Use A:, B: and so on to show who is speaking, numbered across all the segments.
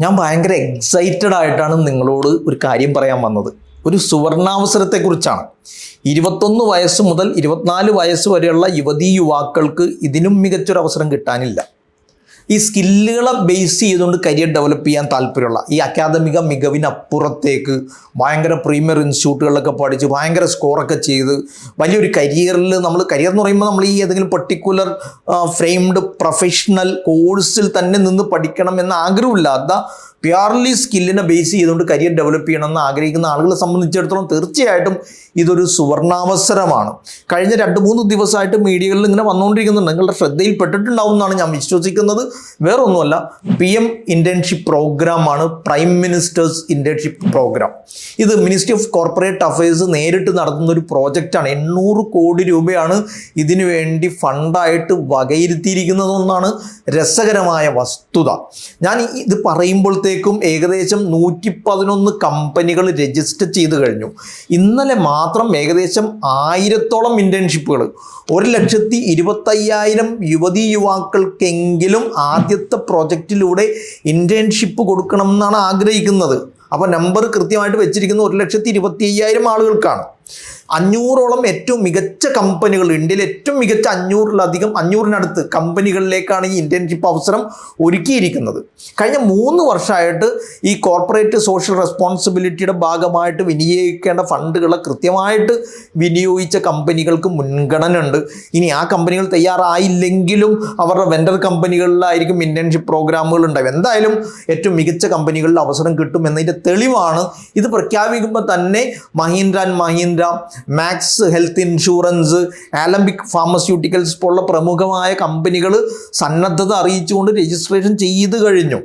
A: ഞാൻ ഭയങ്കര എക്സൈറ്റഡ് ആയിട്ടാണ് നിങ്ങളോട് ഒരു കാര്യം പറയാൻ വന്നത്. ഒരു സുവർണാവസരത്തെക്കുറിച്ചാണ്. ഇരുപത്തൊന്ന് വയസ്സ് മുതൽ ഇരുപത്തിനാല് വയസ്സ് വരെയുള്ള യുവതീ യുവാക്കൾക്ക് ഇതിനും മികച്ചൊരു അവസരം കിട്ടാനില്ല. ഈ സ്കില്ലുകളെ ബേസ് ചെയ്തുകൊണ്ട് കരിയർ ഡെവലപ്പ് ചെയ്യാൻ താല്പര്യമുള്ള ഈ അക്കാദമിക മികവിനപ്പുറത്തേക്ക് ഭയങ്കര പ്രീമിയർ ഇൻസ്റ്റിറ്റ്യൂട്ടുകളിലൊക്കെ പഠിച്ച് ഭയങ്കര സ്കോറൊക്കെ ചെയ്ത് വലിയൊരു കരിയറിൽ നമ്മൾ കരിയർ എന്ന് പറയുമ്പോൾ നമ്മൾ ഈ ഏതെങ്കിലും പെർട്ടിക്കുലർ ഫ്രെയിംഡ് പ്രൊഫഷണൽ കോഴ്സിൽ തന്നെ നിന്ന് പഠിക്കണം എന്ന ആഗ്രഹമില്ലാത്ത പ്യുവർലി സ്കില്ലിനെ ബേസ് ചെയ്തുകൊണ്ട് കരിയർ ഡെവലപ്പ് ചെയ്യണമെന്ന് ആഗ്രഹിക്കുന്ന ആളുകളെ സംബന്ധിച്ചിടത്തോളം തീർച്ചയായിട്ടും ഇതൊരു സുവർണാവസരമാണ്. കഴിഞ്ഞ രണ്ട് മൂന്ന് ദിവസമായിട്ട് മീഡിയകളിൽ ഇങ്ങനെ വന്നുകൊണ്ടിരിക്കുന്നുണ്ട്. നിങ്ങളുടെ ശ്രദ്ധയിൽപ്പെട്ടിട്ടുണ്ടാവും എന്നാണ് ഞാൻ വിശ്വസിക്കുന്നത്. വേറൊന്നുമല്ല പി എം ഇന്റേൺഷിപ്പ് പ്രോഗ്രാമാണ് പ്രൈം മിനിസ്റ്റേഴ്സ് ഇന്റേൺഷിപ്പ് പ്രോഗ്രാം ഇത് മിനിസ്ട്രി ഓഫ് കോർപ്പറേറ്റ് അഫയേഴ്സ് നേരിട്ട് നടത്തുന്ന ഒരു പ്രോജക്റ്റാണ് എണ്ണൂറ് കോടി രൂപയാണ് ഇതിനു വേണ്ടി ഫണ്ടായിട്ട് വകയിരുത്തിയിരിക്കുന്നതെന്നാണ് രസകരമായ വസ്തുത. ഞാൻ ഇത് പറയുമ്പോഴത്തേക്കും ഏകദേശം നൂറ്റി പതിനൊന്ന് കമ്പനികൾ രജിസ്റ്റർ ചെയ്ത് കഴിഞ്ഞു. ഇന്നലെ മാത്രം ഏകദേശം ആയിരത്തോളം ഇന്റേൺഷിപ്പുകൾ ഒരു ലക്ഷത്തി ഇരുപത്തയ്യായിരം യുവതീ യുവാക്കൾക്കെങ്കിലും ആദ്യത്തെ പ്രോജക്റ്റിലൂടെ ഇന്റേൺഷിപ്പ് കൊടുക്കണം എന്നാണ് ആഗ്രഹിക്കുന്നത്. അപ്പോൾ നമ്പർ കൃത്യമായിട്ട് വെച്ചിരിക്കുന്നത് ഒരു ലക്ഷത്തി ഇരുപത്തി അയ്യായിരം ആളുകൾക്കാണ്. അഞ്ഞൂറോളം ഏറ്റവും മികച്ച കമ്പനികൾ ഇന്ത്യയിൽ ഏറ്റവും മികച്ച അഞ്ഞൂറിലധികം അഞ്ഞൂറിനടുത്ത് കമ്പനികളിലേക്കാണ് ഈ ഇന്റേൺഷിപ്പ് അവസരം ഒരുക്കിയിരിക്കുന്നത്. കഴിഞ്ഞ മൂന്ന് വർഷമായിട്ട് ഈ കോർപ്പറേറ്റ് സോഷ്യൽ റെസ്പോൺസിബിലിറ്റിയുടെ ഭാഗമായിട്ട് വിനിയോഗിക്കേണ്ട ഫണ്ടുകളെ കൃത്യമായിട്ട് വിനിയോഗിച്ച കമ്പനികൾക്ക് മുൻഗണന ഉണ്ട് ഇനി ആ കമ്പനികൾ തയ്യാറായില്ലെങ്കിലും അവരുടെ വെൻഡർ കമ്പനികളിലായിരിക്കും ഇന്റേൺഷിപ്പ് പ്രോഗ്രാമുകൾ ഉണ്ടാവും എന്തായാലും ഏറ്റവും മികച്ച കമ്പനികളിൽ അവസരം കിട്ടും എന്നതിന്റെ തെളിവാണ് ഇത് പ്രഖ്യാപിക്കുമ്പോൾ തന്നെ Mahindra and Mahindra Max health insurance Alembic pharmaceuticals പോലുള്ള പ്രമുഖമായ കമ്പനികൾ സന്നദ്ധത അറിയിച്ചുകൊണ്ട് രജിസ്ട്രേഷൻ ചെയ്ത് കഴിഞ്ഞു.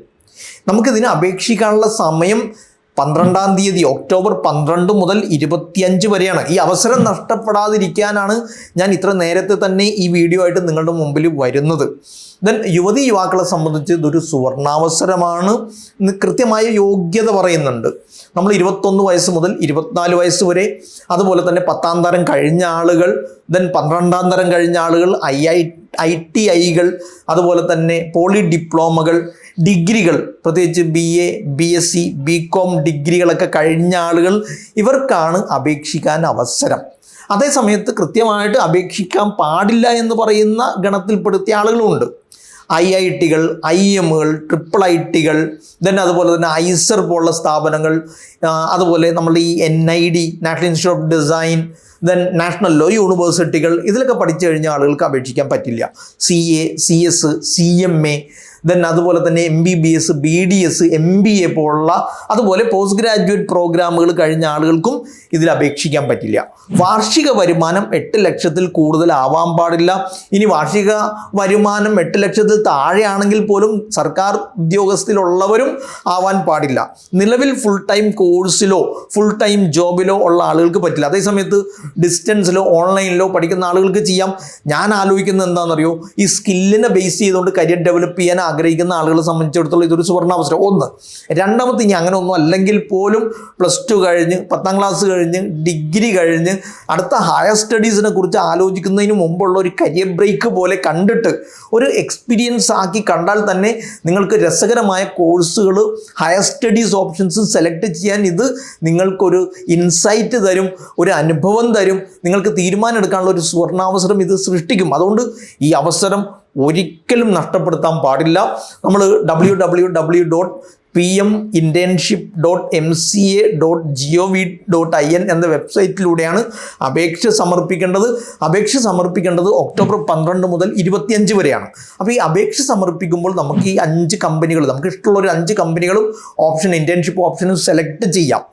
A: നമുക്കിതിന് അപേക്ഷിക്കാനുള്ള സമയം പന്ത്രണ്ടാം തീയതി ഒക്ടോബർ പന്ത്രണ്ട് മുതൽ ഇരുപത്തിയഞ്ച് വരെയാണ്. ഈ അവസരം നഷ്ടപ്പെടാതിരിക്കാനാണ് ഞാൻ ഇത്ര നേരത്തെ തന്നെ ഈ വീഡിയോ ആയിട്ട് നിങ്ങളുടെ മുമ്പിൽ വരുന്നത്. ദെൻ യുവതി യുവാക്കളെ സംബന്ധിച്ച് ഇതൊരു സുവർണാവസരമാണ് കൃത്യമായ യോഗ്യത പറയുന്നുണ്ട്. നമ്മൾ ഇരുപത്തൊന്ന് വയസ്സ് മുതൽ ഇരുപത്തിനാല് വയസ്സ് വരെ അതുപോലെ തന്നെ പത്താം തരം കഴിഞ്ഞ ആളുകൾ ദെൻ പന്ത്രണ്ടാം തരം കഴിഞ്ഞ ആളുകൾ ഐ ഐ ഐ ടി ഐകൾ അതുപോലെ തന്നെ പോളി ഡിപ്ലോമകൾ ഡിഗ്രികൾ പ്രത്യേകിച്ച് B A B S C B com ഡിഗ്രികളൊക്കെ കഴിഞ്ഞ ആളുകൾ ഇവർക്കാണ് അപേക്ഷിക്കാൻ അവസരം. അതേ സമയത്ത് കൃത്യമായിട്ട് അപേക്ഷിക്കാൻ പാടില്ല എന്ന് പറയുന്ന ഗണത്തിൽപ്പെടുത്തിയ ആളുകളുമുണ്ട് ഐ ഐ ടികൾ ഐ എമ്മുകൾ ട്രിപ്പിൾ ഐ ടികൾ ദെൻ അതുപോലെ തന്നെ ഐസർ പോലുള്ള സ്ഥാപനങ്ങൾ അതുപോലെ നമ്മുടെ ഈ N I D national institute of design then national law യൂണിവേഴ്സിറ്റികൾ ഇതിലൊക്കെ പഠിച്ചു കഴിഞ്ഞ ആളുകൾക്ക് അപേക്ഷിക്കാൻ പറ്റില്ല. C A C S C M A then അതുപോലെ തന്നെ M B B S B D S M B A പോലുള്ള അതുപോലെ പോസ്റ്റ് ഗ്രാജുവേറ്റ് പ്രോഗ്രാമുകൾ കഴിഞ്ഞ ആളുകൾക്കും ഇതിൽ അപേക്ഷിക്കാൻ പറ്റില്ല. വാർഷിക വരുമാനം എട്ട് ലക്ഷത്തിൽ കൂടുതൽ ആവാൻ പാടില്ല. ഇനി വാർഷിക വരുമാനം എട്ട് ലക്ഷത്തിൽ താഴെയാണെങ്കിൽ പോലും സർക്കാർ ഉദ്യോഗസ്ഥത്തിലുള്ളവരും ആവാൻ പാടില്ല. നിലവിൽ ഫുൾ ടൈം കോഴ്സിലോ ഫുൾ ടൈം ജോബിലോ ഉള്ള ആളുകൾക്ക് പറ്റില്ല. അതേസമയത്ത് ഡിസ്റ്റൻസിലോ ഓൺലൈനിലോ പഠിക്കുന്ന ആളുകൾക്ക് ചെയ്യാം. ഞാൻ ആലോചിക്കുന്നത് എന്താണെന്നറിയോ? ഈ സ്കില്ലിനെ ബേസ് ചെയ്തുകൊണ്ട് കരിയർ ഡെവലപ്പ് ചെയ്യാൻ ആഗ്രഹിക്കുന്ന ആളുകളെ സംബന്ധിച്ചിടത്തോളം ഇതൊരു സുവർണാവസരം ഒന്ന് രണ്ടാമത്തെ ഇനി അങ്ങനെ ഒന്നും അല്ലെങ്കിൽ പോലും പ്ലസ് ടു കഴിഞ്ഞ് പത്താം ക്ലാസ് കഴിഞ്ഞ് ഡിഗ്രി കഴിഞ്ഞ് അടുത്ത ഹയർ സ്റ്റഡീസിനെ കുറിച്ച് ആലോചിക്കുന്നതിന് മുമ്പുള്ള ഒരു കരിയർ ബ്രേക്ക് പോലെ കണ്ടിട്ട് ഒരു എക്സ്പീരിയൻസ് ആക്കി കണ്ടാൽ തന്നെ നിങ്ങൾക്ക് രസകരമായ കോഴ്സുകൾ ഹയർ സ്റ്റഡീസ് ഓപ്ഷൻസ് സെലക്ട് ചെയ്യാൻ ഇത് നിങ്ങൾക്കൊരു ഇൻസൈറ്റ് തരും ഒരു അനുഭവം തരും. നിങ്ങൾക്ക് തീരുമാനം എടുക്കാനുള്ള ഒരു സുവർണാവസരം ഇത് സൃഷ്ടിക്കും. അതുകൊണ്ട് ഈ അവസരം ഒരിക്കലും നഷ്ടപ്പെടുത്താൻ പാടില്ല. നമ്മൾ W W W dot P M internship dot M C A dot G O V dot I N എന്ന വെബ്സൈറ്റിലൂടെയാണ് അപേക്ഷ സമർപ്പിക്കേണ്ടത്. അപേക്ഷ സമർപ്പിക്കേണ്ടത് ഒക്ടോബർ പന്ത്രണ്ട് മുതൽ ഇരുപത്തിയഞ്ച് വരെയാണ്. അപ്പോൾ ഈ അപേക്ഷ സമർപ്പിക്കുമ്പോൾ നമുക്ക് ഈ അഞ്ച് കമ്പനികൾ നമുക്ക് ഇഷ്ടമുള്ള ഒരു അഞ്ച് കമ്പനികളും ഓപ്ഷൻ ഇന്റേൺഷിപ്പ് ഓപ്ഷനും സെലക്ട് ചെയ്യാം.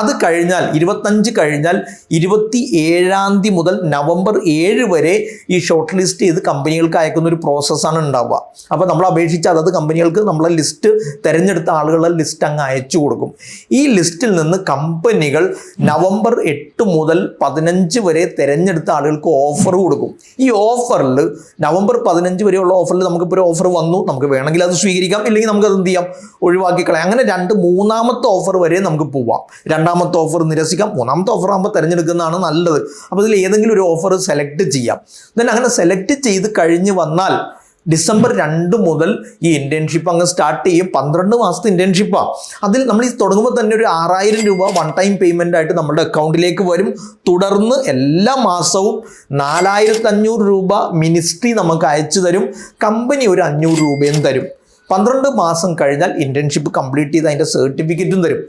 A: അത് കഴിഞ്ഞാൽ ഇരുപത്തഞ്ച് കഴിഞ്ഞാൽ ഇരുപത്തി ഏഴാം തീയതി മുതൽ നവംബർ ഏഴ് വരെ ഈ ഷോർട്ട് ലിസ്റ്റ് ചെയ്ത് കമ്പനികൾക്ക് അയക്കുന്ന ഒരു പ്രോസസ്സാണ് ഉണ്ടാവുക. അപ്പോൾ നമ്മൾ അപേക്ഷിച്ച അതത് കമ്പനികൾക്ക് നമ്മളെ ലിസ്റ്റ് തിരഞ്ഞെടുത്ത ആളുകളുടെ ലിസ്റ്റ് അങ്ങ് അയച്ചു കൊടുക്കും. ഈ ലിസ്റ്റിൽ നിന്ന് കമ്പനികൾ നവംബർ എട്ട് മുതൽ പതിനഞ്ച് വരെ തിരഞ്ഞെടുത്ത ആളുകൾക്ക് ഓഫർ കൊടുക്കും. ഈ ഓഫറിൽ നവംബർ പതിനഞ്ച് വരെയുള്ള ഓഫറിൽ നമുക്കിപ്പോൾ ഒരു ഓഫർ വന്നു. നമുക്ക് വേണമെങ്കിൽ അത് സ്വീകരിക്കാം. ഇല്ലെങ്കിൽ നമുക്ക് അത് എന്ത് ചെയ്യാം? ഒഴിവാക്കി കളയാം അങ്ങനെ രണ്ട് മൂന്നാമത്തെ ഓഫർ വരെ നമുക്ക് പോവാം. രണ്ടാമത്തെ ഓഫർ നിരസിക്കാം. മൂന്നാമത്തെ ഓഫർ ആകുമ്പോൾ തിരഞ്ഞെടുക്കുന്നതാണ് നല്ലത്. അപ്പോൾ ഇതിൽ ഏതെങ്കിലും ഒരു ഓഫർ സെലക്ട് ചെയ്യാം. ദെൻ അങ്ങനെ സെലക്ട് ചെയ്ത് കഴിഞ്ഞ് വന്നാൽ ഡിസംബർ രണ്ട് മുതൽ ഈ ഇന്റേൺഷിപ്പ് അങ്ങ് സ്റ്റാർട്ട് ചെയ്യും. പന്ത്രണ്ട് മാസത്തെ ഇന്റേൺഷിപ്പാണ് അതിൽ നമ്മൾ ഈ തുടങ്ങുമ്പോൾ തന്നെ ഒരു ആറായിരം രൂപ വൺ ടൈം പേയ്മെന്റ് ആയിട്ട് നമ്മുടെ അക്കൗണ്ടിലേക്ക് വരും. തുടർന്ന് എല്ലാ മാസവും നാലായിരത്തി അഞ്ഞൂറ് രൂപ മിനിസ്ട്രി നമുക്ക് അയച്ചു തരും. കമ്പനി ഒരു അഞ്ഞൂറ് രൂപയും തരും. പന്ത്രണ്ട് മാസം കഴിഞ്ഞാൽ ഇന്റേൺഷിപ്പ് കംപ്ലീറ്റ് ചെയ്ത് അതിന്റെ സർട്ടിഫിക്കറ്റും തരും.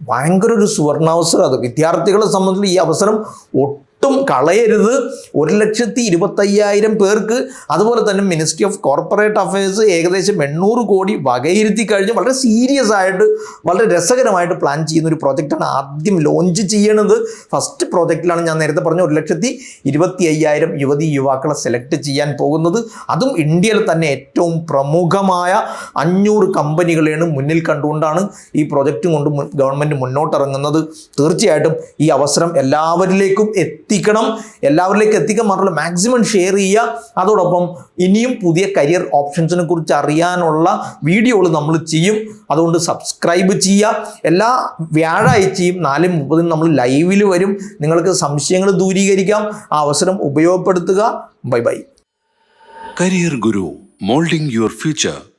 A: ഭയങ്കര ഒരു സുവർണാവസരം അത്. വിദ്യാർത്ഥികളെ സംബന്ധിച്ച് ഈ അവസരം ഒട്ടും കളയരുത്. ഒരു ലക്ഷത്തി ഇരുപത്തയ്യായിരം പേർക്ക് അതുപോലെ തന്നെ മിനിസ്ട്രി ഓഫ് കോർപ്പറേറ്റ് അഫയേഴ്സ് ഏകദേശം എണ്ണൂറ് കോടി വകയിരുത്തി കഴിഞ്ഞ് വളരെ സീരിയസ് ആയിട്ട് വളരെ രസകരമായിട്ട് പ്ലാൻ ചെയ്യുന്ന ഒരു പ്രോജക്റ്റാണ് ആദ്യം ലോഞ്ച് ചെയ്യണത്. ഫസ്റ്റ് പ്രോജക്റ്റിലാണ് ഞാൻ നേരത്തെ പറഞ്ഞ ഒരു ലക്ഷത്തി ഇരുപത്തി അയ്യായിരം യുവതി യുവാക്കളെ സെലക്ട് ചെയ്യാൻ പോകുന്നത്. അതും ഇന്ത്യയിൽ തന്നെ ഏറ്റവും പ്രമുഖമായ അഞ്ഞൂറ് കമ്പനികളെയാണ് മുന്നിൽ കണ്ടുകൊണ്ടാണ് ഈ പ്രോജക്റ്റും കൊണ്ട് മുൻ- ഗവൺമെന്റ് മുന്നോട്ടിറങ്ങുന്നത്. തീർച്ചയായിട്ടും ഈ അവസരം എല്ലാവരിലേക്കും എത്തിക്കണം. എല്ലാവരിലേക്ക് എത്തിക്കാൻ മാത്രമല്ല മാക്സിമം ഷെയർ ചെയ്യുക. അതോടൊപ്പം ഇനിയും പുതിയ കരിയർ ഓപ്ഷൻസിനെ കുറിച്ച് അറിയാനുള്ള വീഡിയോകൾ നമ്മൾ ചെയ്യും. അതുകൊണ്ട് സബ്സ്ക്രൈബ് ചെയ്യുക. എല്ലാ വ്യാഴാഴ്ചയും നാല് മുപ്പതിന് നമ്മൾ ലൈവിൽ വരും. നിങ്ങൾക്ക് സംശയങ്ങൾ ദൂരീകരിക്കാം. ആ അവസരം ഉപയോഗപ്പെടുത്തുക. Bye bye
B: career Guru moulding your future.